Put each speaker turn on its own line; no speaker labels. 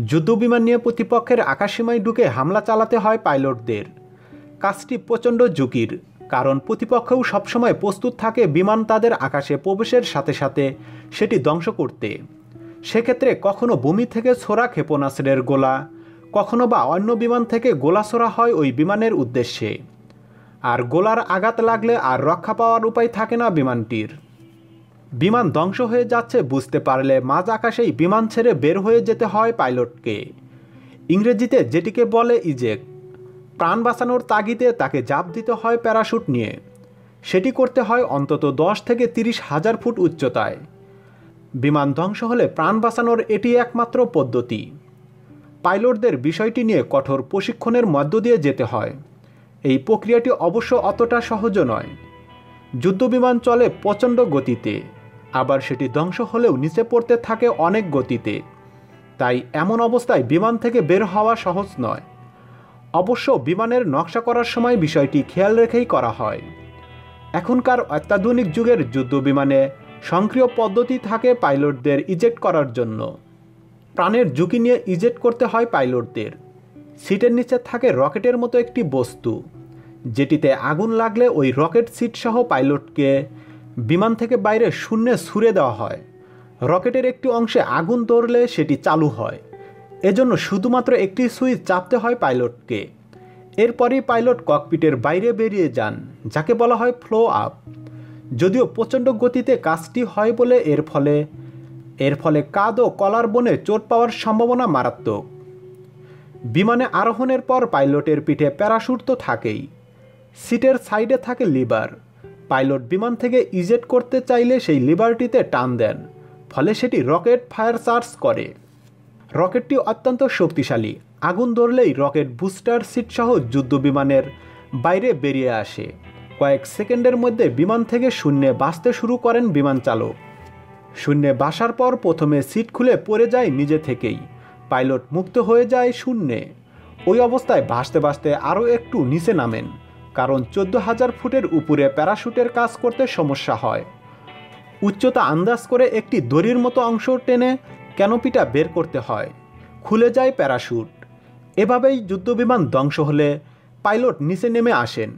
যুদ্ধবিমান নিয়ে প্রতিপক্ষের আকাশসীমায় ঢুকে হামলা চালাতে হয় পাইলটদের। কাজটি প্রচণ্ড ঝুঁকির, কারণ প্রতিপক্ষও সবসময় প্রস্তুত থাকে বিমান তাদের আকাশে প্রবেশের সাথে সাথে সেটি ধ্বংস করতে। সেক্ষেত্রে কখনো ভূমি থেকে ছোড়া ক্ষেপণাস্ত্রের গোলা, কখনো বা অন্য বিমান থেকে গোলা ছোড়া হয় ওই বিমানের উদ্দেশ্যে। আর গোলার আঘাত লাগলে আর রক্ষা পাওয়ার উপায় থাকে না বিমানটির। বিমান ধ্বংস হয়ে যাচ্ছে বুঝতে পারলে মাঝ আকাশেই বিমান ছেড়ে বের হয়ে যেতে হয় পাইলটকে। ইংরেজিতে যেটিকে বলে ইজেক্ট প্রাণ বাঁচানোর তাগিদে তাকে জাপ দিতে হয় প্যারাশুট নিয়ে। সেটি করতে হয় অন্তত দশ থেকে তিরিশ হাজার ফুট উচ্চতায়। বিমান ধ্বংস হলে প্রাণ বাঁচানোর এটি একমাত্র পদ্ধতি। পাইলটদের বিষয়টি নিয়ে কঠোর প্রশিক্ষণের মধ্য দিয়ে যেতে হয়। এই প্রক্রিয়াটি অবশ্য অতটা সহজও নয়। যুদ্ধবিমান চলে প্রচণ্ড গতিতে। আবার সেটি ধ্বংস হলেও নিচে পড়তে থাকে অনেক গতিতে। তাই এমন অবস্থায় বিমান থেকে বের হওয়া সহজ নয়। অবশ্য বিমানের নকশা করার সময় বিষয়টি খেয়াল রেখেই করা হয়। এখনকার অত্যাধুনিক যুগের যুদ্ধ বিমানে সক্রিয় পদ্ধতি থাকে পাইলটদের ইজেক্ট করার জন্য। প্রাণের ঝুঁকি নিয়ে ইজেক্ট করতে হয় পাইলটদের। সিটের নিচে থাকে রকেটের মতো একটি বস্তু, যেটিতে আগুন লাগলে ওই রকেট সিট সহ পাইলটকে বিমান থেকে বাইরে শূন্যে ছুড়ে দেওয়া হয়। রকেটের একটি অংশে আগুন ধরলে সেটি চালু হয়। এজন্য শুধুমাত্র একটি সুইচ চাপতে হয় পাইলটকে। এরপরই পাইলট ককপিটের বাইরে বেরিয়ে যান, যাকে বলা হয় ফ্লো আপ। যদিও প্রচণ্ড গতিতে কাজটি হয় বলে এর ফলে এর ফলে কাঁধ ও কলার বনে চোট পাওয়ার সম্ভাবনা মারাত্মক। বিমানে আরোহণের পর পাইলটের পিঠে প্যারাশুট তো থাকেই। সিটের সাইডে থাকে লিভার। পাইলট বিমান থেকে ইজেট করতে চাইলে সেই লিভারটিতে টান দেন, ফলে সেটি রকেট ফায়ার চার্জ করে। রকেটটি অত্যন্ত শক্তিশালী, আগুন ধরলেই রকেট বুস্টার সিট সহ যুদ্ধ বিমানের বাইরে বেরিয়ে আসে। কয়েক সেকেন্ডের মধ্যে বিমান থেকে শূন্যে বাঁচতে শুরু করেন বিমান চালক। শূন্যে বাসার পর প্রথমে সিট খুলে পড়ে যায় নিজে থেকেই। পাইলট মুক্ত হয়ে যায় শূন্যে। ওই অবস্থায় ভাসতে ভাসতে আরও একটু নিচে নামেন। কারণ চোদ্দ হাজার ফুটের উপরে প্যারাশুটের কাজ করতে সমস্যা হয়। উচ্চতা আন্দাজ করে একটি দড়ির মতো অংশ টেনে ক্যানোপিটা বের করতে হয়। খুলে যায় প্যারাশুট। এভাবেই যুদ্ধবিমান ধ্বংস হলে পাইলট নিচে নেমে আসেন।